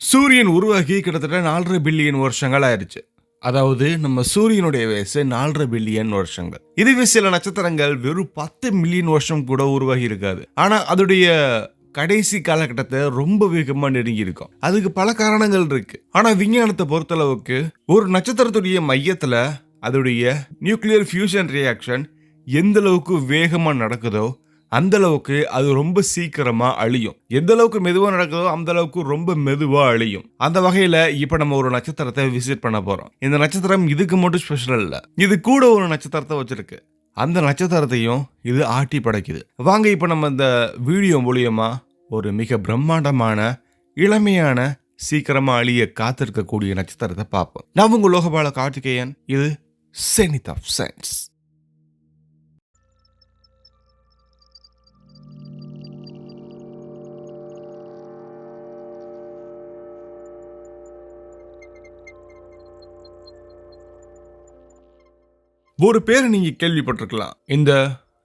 சூரியன் உருவாகி கிட்டத்தட்ட நாலரை பில்லியன் வருஷங்கள் ஆயிடுச்சு அதாவது நம்ம சூரியனுடைய வயசு நாலரை பில்லியன் வருஷங்கள். இதுவே சில நட்சத்திரங்கள் வெறும் பத்து மில்லியன் வருஷம் கூட உருவாகி இருக்காது. ஆனா அதோடைய கடைசி காலகட்டத்தை ரொம்ப வேகமாக நெருங்கி இருக்கும். அதுக்கு பல காரணங்கள் இருக்கு. ஆனா விஞ்ஞானத்தை பொறுத்தளவுக்கு ஒரு நட்சத்திரத்துடைய மையத்தில் அதோடைய நியூக்ளியர் ஃபியூஷன் ரியாக்ஷன் எந்த அளவுக்கு வேகமாக நடக்குதோ அந்த அளவுக்கு அது ரொம்ப சீக்கிரமா அழியும். எந்த அளவுக்கு மெதுவாக நடக்குதோ அந்த அளவுக்கு ரொம்ப மெதுவா அழியும். அந்த வகையில இப்ப நம்ம ஒரு நட்சத்திரத்தை விசிட் பண்ண போறோம். இந்த நட்சத்திரம் இதுக்கு மட்டும் ஸ்பெஷல் இல்ல இது கூட ஒரு நட்சத்திரத்தை வச்சிருக்கு. அந்த நட்சத்திரத்தையும் இது ஆட்டி படைக்குது. வாங்க இப்ப நம்ம இந்த வீடியோ மூலியமா ஒரு மிக பிரம்மாண்டமான இளமையான சீக்கிரமா அழிய காத்திருக்கக்கூடிய நட்சத்திரத்தை பார்ப்போம். நான் உங்க லோகபால கார்த்திகேயன். இது செனித் ஆஃப் சயின்ஸ் ஒரு பேரை நீங்க கேள்விப்பட்டிருக்கலாம். இந்த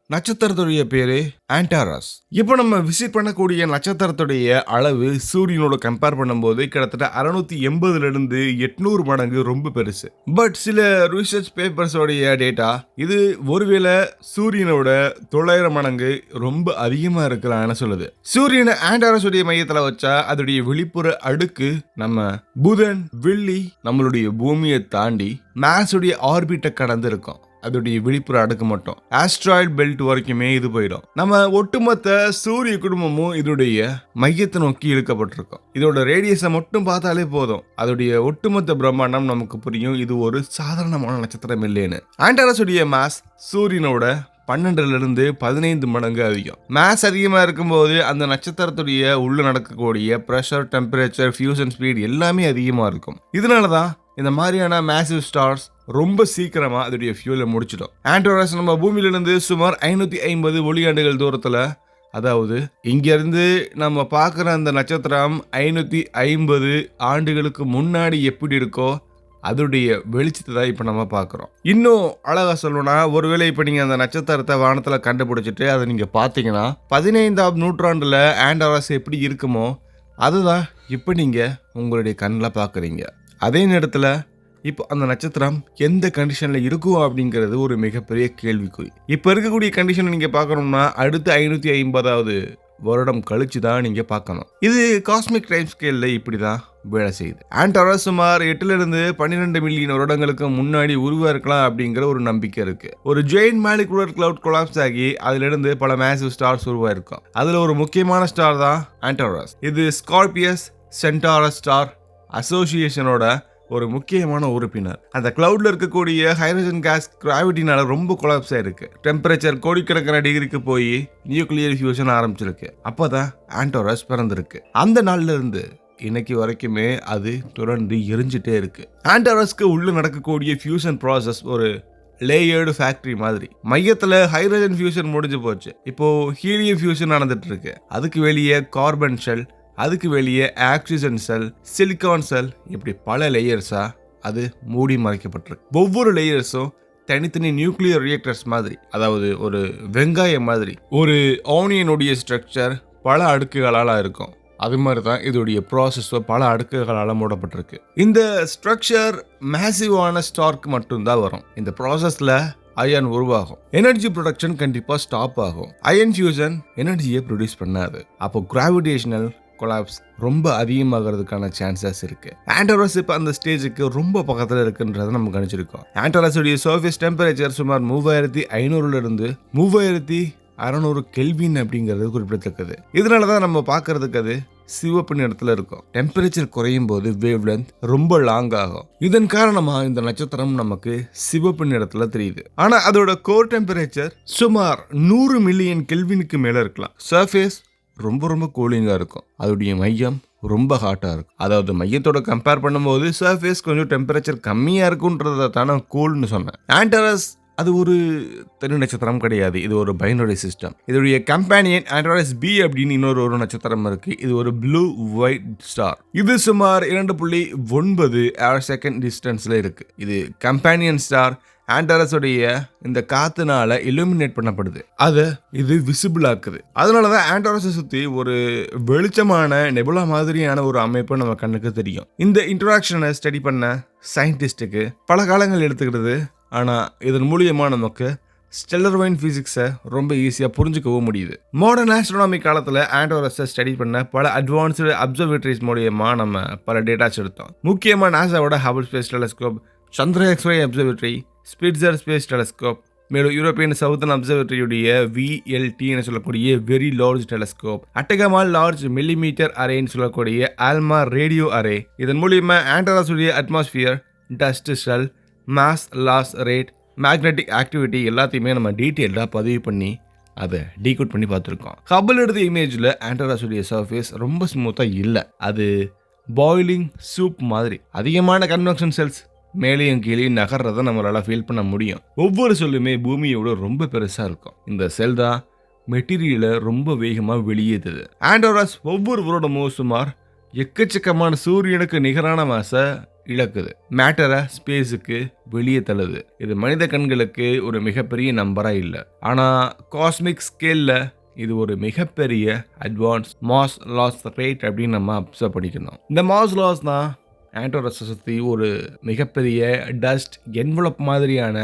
நட்சத்திரத்துடைய பேரு ஆன்டாரஸ் இப்போ நம்ம விசிட் பண்ணக்கூடிய நட்சத்திரத்துடைய அளவு சூரியனோட கம்பேர் பண்ணும்போது கிட்டத்தட்ட அறுநூத்தி எண்பதுல இருந்து எட்நூறு மடங்கு ரொம்ப பெருசு. பட் சில ரிசர்ச் பேப்பர்ஸோடைய டேட்டா இது ஒருவேளை சூரியனோட தொள்ளாயிரம் மடங்கு ரொம்ப அதிகமா இருக்கலாம்னு சொல்லுது. சூரியனை ஆண்டாரஸ் உடைய மையத்துல வச்சா அதோடைய வெளிப்புற அடுக்கு நம்ம புதன் வெள்ளி நம்மளுடைய பூமியை தாண்டி மேஸுடைய ஆர்பிட்டை கடந்து இருக்கும் அதோடைய விழிப்புற அடுக்கு மட்டும் ஆஸ்ட்ராய்டு பெல்ட் வரைக்குமே இது போயிடும். நம்ம ஒட்டுமொத்த சூரிய குடும்பமும் இதோடைய மையத்தை நோக்கி இழுக்கப்பட்டிருக்கும். இதோட ரேடியஸை மட்டும் பார்த்தாலே போதும். அதோடைய ஒட்டுமொத்த பிரம்மாண்டம் நமக்கு புரியும். இது ஒரு சாதாரணமான நட்சத்திரம் இல்லைன்னு. ஆண்டாரஸுடைய மாஸ் சூரியனோட பன்னெண்டுல இருந்து பதினைந்து மடங்கு அதிகம். மேஸ் அதிகமாக இருக்கும்போது அந்த நட்சத்திரத்துடைய உள்ள நடக்கக்கூடிய ப்ரெஷர் டெம்பரேச்சர் ஃபியூசன் ஸ்பீட் எல்லாமே அதிகமாக இருக்கும். இதனால தான் இந்த மாதிரியான மேசிவ் ஸ்டார்ஸ் ரொம்ப சீக்கிரமா அதோடைய ஃபியூலை முடிச்சிடும். ஆண்ட்ரோரஸ் நம்ம பூமியிலிருந்து சுமார் ஐநூத்தி ஐம்பது ஒளியாண்டுகள் தூரத்துல அதாவது இங்கேருந்து நம்ம பார்க்குற அந்த நட்சத்திரம் ஐநூற்றி ஐம்பது ஆண்டுகளுக்கு முன்னாடி எப்படி இருக்கோ அதோடைய வெளிச்சத்தை தான் இப்போ நம்ம பார்க்குறோம். இன்னும் அழகாக சொல்லணும்னா ஒருவேளை இப்போ நீங்கள் அந்த நட்சத்திரத்தை வானத்தில் கண்டுபிடிச்சிட்டு அதை நீங்கள் பார்த்தீங்கன்னா பதினைந்தாம் நூற்றாண்டில் ஆண்டவரஸ் எப்படி இருக்குமோ அதுதான் இப்போ நீங்கள் உங்களுடைய கண்ணில் பார்க்குறீங்க. அதே நேரத்தில் இப்போ அந்த நட்சத்திரம் எந்த கண்டிஷனில் இருக்கும் அப்படிங்கிறது ஒரு மிகப்பெரிய கேள்விக்குறி. இப்போ இருக்கக்கூடிய கண்டிஷனை நீங்கள் பார்க்கணும்னா அடுத்த ஐநூற்றி ஐம்பதாவது வருடம் கழிச்சு தான் நீங்கள் பார்க்கணும். இது காஸ்மிக் டைம் ஸ்கேலில் இப்படி தான் வேலை செய்யுது. ஆண்டரஸ் சுமார் எட்டுலேருந்து பன்னிரெண்டு மில்லியன் வருடங்களுக்கு முன்னாடி உருவாக்கலாம் அப்படிங்கிற ஒரு நம்பிக்கை இருக்கு. ஒரு ஜெயின் மேலிகுலர் கிளவுட் கொலாப்ஸ் ஆகி அதிலிருந்து பல மேசிவ் ஸ்டார்ஸ் உருவாயிருக்கும் அதில் ஒரு முக்கியமான ஸ்டார் தான் ஆண்டரஸ் இது ஸ்கார்பியஸ் சென்டாரஸ் ஸ்டார் அசோசியேஷனோட ஒரு முக்கியமான உறுப்பினர். அந்த கிளவுட்ல இருக்கக்கூடிய ஹைட்ரஜன் கேஸ் கிராவிட்டினால ரொம்ப கொலாப்ஸ் ஆயிருக்கு. டெம்பரேச்சர் கோடிக்கணக்கான டிகிரிக்கு போய் நியூக்ளியர் ஃபியூஷன் ஆரம்பிச்சிருக்கு. அப்போதான் ஆண்டோரஸ் பிறந்திருக்கு. அந்த நாள்ல இருந்து இன்னைக்கு வரைக்குமே அது தொடர்ந்து எரிஞ்சிட்டே இருக்கு. ஆண்டோரஸ்க்கு உள்ள நடக்கக்கூடிய ஃபியூஷன் ப்ராசஸ் ஒரு லேயர்டு ஃபேக்டரி மாதிரி. மையத்தில் ஹைட்ரஜன் ஃபியூஷன் முடிஞ்சு போச்சு. இப்போ ஹீலியம் ஃபியூஷன் நடந்துட்டு இருக்கு. அதுக்கு வெளியே கார்பன் ஷெல் அதுக்கு வெளியே ஆக்சிஜன் செல் சிலிக்கான் செல் இப்படி பல லேயர்ஸாக அது மூடி மறைக்கப்பட்டிருக்கு. ஒவ்வொரு லேயர்ஸும் தனித்தனி நியூக்ளியர் ரியாக்டர்ஸ் மாதிரி அதாவது ஒரு வெங்காயம் மாதிரி ஒரு ஆனியனுடைய ஸ்ட்ரக்சர் பல அடுக்குகளால் இருக்கும். அது மாதிரி தான் இதோடைய ப்ராசஸோ பல அடுக்குகளால் மூடப்பட்டிருக்கு. இந்த ஸ்ட்ரக்சர் மேசிவான ஸ்டார்க்கு மட்டும்தான் வரும். இந்த ப்ராசஸில் அயன் உருவாகும். எனர்ஜி ப்ரொடக்ஷன் கண்டிப்பாக ஸ்டாப் ஆகும். அயன் ஃபியூஷன் எனர்ஜியை ப்ரொடியூஸ் பண்ணாது. அப்போ கிராவிடேஷனல் கொலாப்ஸ் ரொம்ப அதிகமாகிறதுக்கான சான்சஸ் இருக்கு. ஆண்டோரஸ் இப்போ அந்த ஸ்டேஜுக்கு ரொம்ப பக்கத்தில் இருக்குன்றதை நம்ம கணிச்சிருக்கோம். ஆண்டோரஸுடைய சர்ஃபேஸ் டெம்பரேச்சர் சுமார் மூவாயிரத்தி ஐநூறுல இருந்து மூவாயிரத்தி அறநூறு கெல்வின் அப்படிங்கிறது குறிப்பிடத்தக்கது. இதனால தான் நம்ம பார்க்கறதுக்கு அது சிவப்பு நிறத்தில் இருக்கும். டெம்பரேச்சர் குறையும் போது வேவ் லென்த் ரொம்ப லாங் ஆகும். இதன் காரணமாக இந்த நட்சத்திரம் நமக்கு சிவப்பு நிறத்தில் தெரியுது. ஆனால் அதோட கோர் டெம்பரேச்சர் சுமார் நூறு மில்லியன் கெல்வினுக்கு மேலே இருக்கலாம். சர்ஃபேஸ் ரொம்ப ரொம்ப கூலிங்காக இருக்கும். அதோடைய மையம் ரொம்ப ஹாட்டாக இருக்கும். அதாவது மையத்தோட கம்பேர் பண்ணும்போது சர்ஃபேஸ் கொஞ்சம் டெம்பரேச்சர் கம்மியாக இருக்குன்றதை தானே கூல்னு சொன்னேன். ஆண்டரஸ் அது ஒரு தனி நட்சத்திரம் கிடையாது. இது ஒரு பைனரி சிஸ்டம் இதோடைய கம்பானியன் ஆண்ட்ராய்ஸ் பி அப்படின்னு இன்னொரு ஒரு நட்சத்திரம் இருக்கு. இது ஒரு ப்ளூ ஒயிட் ஸ்டார் இது சுமார் இரண்டு புள்ளி ஒன்பது ஏர் செகண்ட் டிஸ்டன்ஸ்ல இருக்கு. இது கம்பானியன் ஸ்டார் ஆண்டரஸுடைய இந்த காத்துனால இலுமினேட் பண்ணப்படுது. அதை இது விசிபிள் ஆக்குது. அதனால தான் ஆண்டாரஸை சுற்றி ஒரு வெளிச்சமான நெபுலா மாதிரியான ஒரு அமைப்பு நம்ம கண்ணுக்கு தெரியும். இந்த இன்ட்ராக்ஷனை ஸ்டடி பண்ண சயின்டிஸ்ட்டுக்கு பல காலங்கள் எடுத்துக்கிறது ஆனால் இதன் மூலியமாக நமக்கு ஸ்டெல்லர் வைன் ஃபிசிக்ஸை ரொம்ப ஈஸியாக புரிஞ்சுக்கவும் முடியுது. மாடர்ன் ஆஸ்ட்ரோனாமி காலத்தில் ஆண்டோரஸை ஸ்டடி பண்ண பல அட்வான்ஸ்டு அப்சர்வேட்டரிஸ் மூலியமாக நம்ம பல டேட்டாஸ் எடுத்தோம். முக்கியமாக நாசாவோட Hubble space telescope Chandra X-ray observatory Spitzer space telescope மேலும் யூரோப்பியன் சவுத்தன் அப்சர்வேட்டரியுடைய விஎல்டின்னு சொல்லக்கூடிய very large telescope அட்டகமால் large millimetre அரேன்னு சொல்லக்கூடிய ஆல்மா ரேடியோ அரே இதன் மூலியமா ஆண்டராஸுடைய atmosphere dust shell mass loss rate magnetic activity எல்லாத்தையுமே நம்ம டீட்டெயில்டாக பதிவு பண்ணி அதை டீகோட் பண்ணி பார்த்துருக்கோம். ஹபிள் எடுத்த இமேஜில் ஆண்டராஸுடைய சர்ஃபேஸ் ரொம்ப ஸ்மூத்தாக இல்லை. அது பாயிலிங் சூப் மாதிரி அதிகமான கன்வெக்ஷன் செல்ஸ் மேலேயும் கீழே நகர்றதை நம்மளால் ஃபீல் பண்ண முடியும். ஒவ்வொரு சொல்லுமே பூமியோட ரொம்ப பெருசாக இருக்கும். இந்த செல் தான் மெட்டீரியலை ரொம்ப வேகமாக வெளியேற்றுது ஆண்டோராஸ் ஒவ்வொரு வருடமும் சுமார் எக்கச்சக்கமான சூரியனுக்கு நிகரான மாசை இழக்குது. மேட்டரை ஸ்பேஸுக்கு வெளியே தள்ளுது. இது மனித கண்களுக்கு ஒரு மிகப்பெரிய நம்பராக இல்லை. ஆனால் காஸ்மிக் ஸ்கேலில் இது ஒரு மிகப்பெரிய அட்வான்ஸ் மாஸ் லாஸ் ரேட் அப்படின்னு நம்ம அப்சர்வ் பண்ணிக்கணும். இந்த மாஸ் லாஸ் தான் ஆண்டோரஸை சுற்றி ஒரு மிகப்பெரிய டஸ்ட் என்வலப் மாதிரியான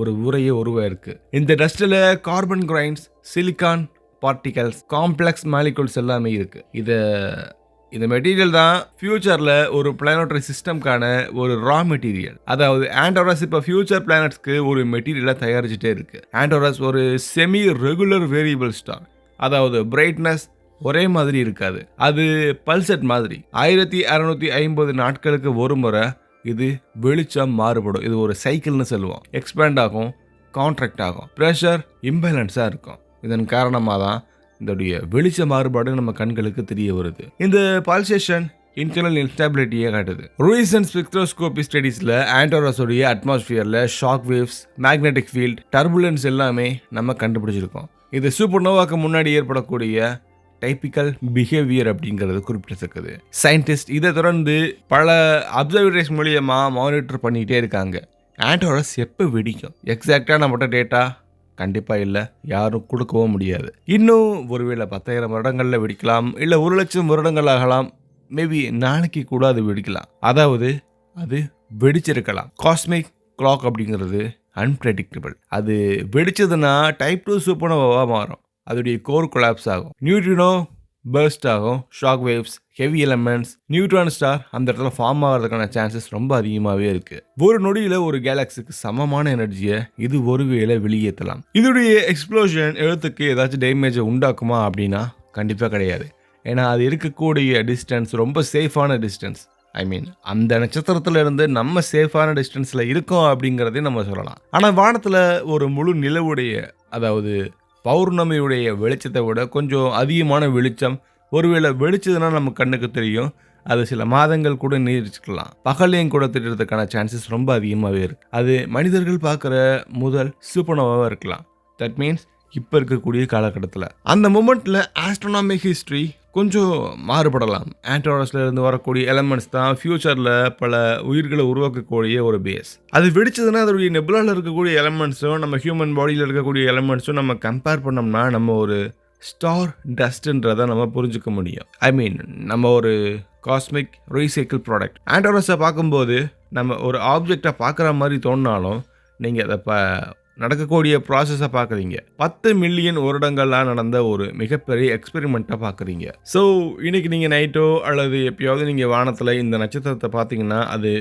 ஒரு உரையை உருவாயிருக்கு. இந்த டஸ்ட்டில் carbon grains silicon particles complex molecules எல்லாமே இருக்குது இதை இந்த மெட்டீரியல் தான் ஃபியூச்சரில் ஒரு பிளானட்ரி சிஸ்டம்க்கான ஒரு ரா மெட்டீரியல். அதாவது ஆண்டோரஸ் இப்போ ஃபியூச்சர் பிளானட்ஸ்க்கு ஒரு மெட்டீரியலை தயாரிச்சுட்டே இருக்குது ஆண்டோரஸ் ஒரு செமி ரெகுலர் வேரியபிள் ஸ்டார் அதாவது பிரைட்னஸ் ஒரே மாதிரி இருக்காது. அது பல்செட் மாதிரி. ஆயிரத்தி அறநூற்றி ஐம்பது நாட்களுக்கு ஒரு முறை இது வெளிச்சம் மாறுபடும். இது ஒரு சைக்கிள்னு சொல்லுவோம். எக்ஸ்பேண்ட் ஆகும் கான்ட்ராக்ட் ஆகும். ப்ரெஷர் இம்பேலன்ஸாக இருக்கும். இதன் காரணமாக தான் இதோடைய வெளிச்ச மாறுபாடு நம்ம கண்களுக்கு தெரிய வருது. இந்த பல்சேஷன் இன்டர்னல் இன்ஸ்டாபிலிட்டியை காட்டுது. ரூயிசன் ஸ்பெக்ட்ரோஸ்கோபி ஸ்டடீஸில் ஆண்டோராஸோடைய அட்மாஸ்பியரில் shock waves magnetic field turbulence எல்லாமே நம்ம கண்டுபிடிச்சிருக்கோம். இது சூப்பர் நோவாக்கு முன்னாடி ஏற்படக்கூடிய டைப்பிக்கல் பிஹேவியர் அப்படிங்கிறது குறிப்பிடத்தக்கது. சயின்டிஸ்ட் இதை தொடர்ந்து பல அப்சர்வேட்டரிஸ் மூலியமாக மானிட்டர் பண்ணிகிட்டே இருக்காங்க. ஆண்டோரஸ் எப்போ வெடிக்கும். எக்ஸாக்டாக நம்மகிட்ட டேட்டா கண்டிப்பாக இல்லை. யாரும் கொடுக்கவும் முடியாது. இன்னும் ஒருவேளை பத்தாயிரம் வருடங்களில் வெடிக்கலாம். இல்லை ஒரு லட்சம் வருடங்கள் ஆகலாம். மேபி நாளைக்கு கூட அது வெடிக்கலாம். அதாவது அது வெடிச்சிருக்கலாம். காஸ்மிக் கிளாக் அப்படிங்கிறது அன்பிரடிக்டபிள் அது வெடிச்சதுன்னா டைப் டூ சூப்பர்னோவாக மாறும். அதோடைய கோர் கொலாப்ஸ் ஆகும். நியூட்ரினோ பர்ஸ்ட் ஆகும். Shock waves heavy elements neutron star அந்த இடத்துல ஃபார்ம் ஆகிறதுக்கான சான்சஸ் ரொம்ப அதிகமாகவே இருக்குது ஒரு நொடியில் ஒரு கேலக்ஸிக்கு சமமான எனர்ஜியை இது ஒருவேளை வெளியேற்றலாம். இதோடைய எக்ஸ்ப்ளோஷன் எழுத்துக்கு ஏதாச்சும் டேமேஜை உண்டாக்குமா அப்படின்னா கண்டிப்பாக கிடையாது. ஏன்னா அது இருக்கக்கூடிய டிஸ்டன்ஸ் ரொம்ப சேஃபான டிஸ்டன்ஸ் ஐ மீன் அந்த நட்சத்திரத்துல இருந்து நம்ம சேஃபான டிஸ்டன்ஸில் இருக்கோம் அப்படிங்கிறதே நம்ம சொல்லலாம். ஆனால் வானத்தில் ஒரு முழு நிலவுடைய அதாவது பௌர்ணமியுடைய வெளிச்சத்தை விட கொஞ்சம் அதிகமான வெளிச்சம். ஒருவேளை வெளிச்சதுன்னா நம்ம கண்ணுக்கு தெரியும். அது சில மாதங்கள் கூட நீடிச்சுக்கலாம். பகலையும் கூட திட்டுறதுக்கான சான்சஸ் ரொம்ப அதிகமாகவே இருக்குது அது மனிதர்கள் பார்க்குற முதல் சூப்பர்னோவாக இருக்கலாம். தட் மீன்ஸ் இப்போ இருக்கக்கூடிய காலகட்டத்தில். அந்த மூமெண்ட்டில் ஆஸ்ட்ரோனாமிக் ஹிஸ்ட்ரி கொஞ்சம் மாறுபடலாம். ஆன்டோரஸ்ல இருந்து வரக்கூடிய எலமெண்ட்ஸ் தான் ஃப்யூச்சரில் பல உயிர்களை உருவாக்கக்கூடிய ஒரு பேஸ் அது வெடிச்சதுன்னா அதோடைய நெபுலாவில் இருக்கக்கூடிய எலமெண்ட்ஸும் நம்ம ஹியூமன் பாடியில் இருக்கக்கூடிய எலமெண்ட்ஸும் நம்ம கம்பேர் பண்ணோம்னா நம்ம ஒரு ஸ்டார் டஸ்ட்ன்றதை நம்ம புரிஞ்சுக்க முடியும். ஐ மீன் நம்ம ஒரு காஸ்மிக் ரீசைக்கிள் ப்ராடக்ட் ஆண்டோரஸை பார்க்கும்போது நம்ம ஒரு ஆப்ஜெக்டை பார்க்குற மாதிரி தோணினாலும் நீங்கள் அதை ப நடக்கக்கூடிய ப்ராசஸை பார்க்குறீங்க பத்து மில்லியன் வருடங்களாக நடந்த ஒரு மிகப்பெரிய எக்ஸ்பெரிமெண்ட்டை பார்க்குறீங்க ஸோ இன்றைக்கி நீங்கள் நைட்டோ அல்லது எப்பயாவது நீங்கள் வானத்தில் இந்த நட்சத்திரத்தை பார்த்தீங்கன்னா அது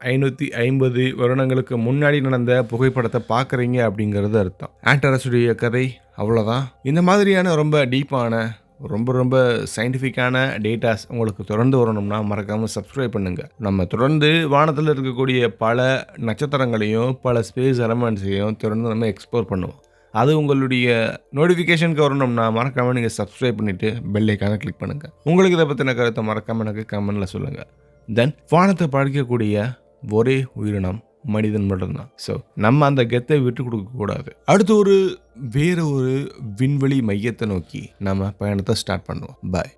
ஐநூற்றி ஐம்பது வருடங்களுக்கு முன்னாடி நடந்த புகைப்படத்தை பார்க்குறீங்க அப்படிங்கிறது அர்த்தம். ஆண்டரசுடைய கதை அவ்வளோதான் இந்த மாதிரியான ரொம்ப டீப்பான ரொம்ப ரொம்ப சயின்டிஃபிக்கான டேட்டாஸ் உங்களுக்கு தொடர்ந்து வரணும்னா மறக்காமல் சப்ஸ்கிரைப் பண்ணுங்கள் நம்ம தொடர்ந்து வானத்தில் இருக்கக்கூடிய பல நட்சத்திரங்களையும் பல ஸ்பேஸ் எலமெண்ட்ஸையும் தொடர்ந்து நம்ம எக்ஸ்ப்ளோர் பண்ணுவோம். அது உங்களுடைய நோட்டிஃபிகேஷனுக்கு வரணும்னா மறக்காமல் நீங்கள் சப்ஸ்கிரைப் பண்ணிவிட்டு பெல்லைக்கான கிளிக் பண்ணுங்கள் உங்களுக்கு இதை பற்றின கருத்தை மறக்காமல் எனக்கு கமெண்டில் சொல்லுங்கள் தென் வானத்தை படிக்கக்கூடிய ஒரே உயிரினம் மனிதன் மட்டும்தான். ஸோ நம்ம அந்த கெத்தை விட்டு கொடுக்கக்கூடாது அடுத்து ஒரு வேற ஒரு விண்வெளி மையத்தை நோக்கி நம்ம பயணத்தை ஸ்டார்ட் பண்ணுவோம். பாய்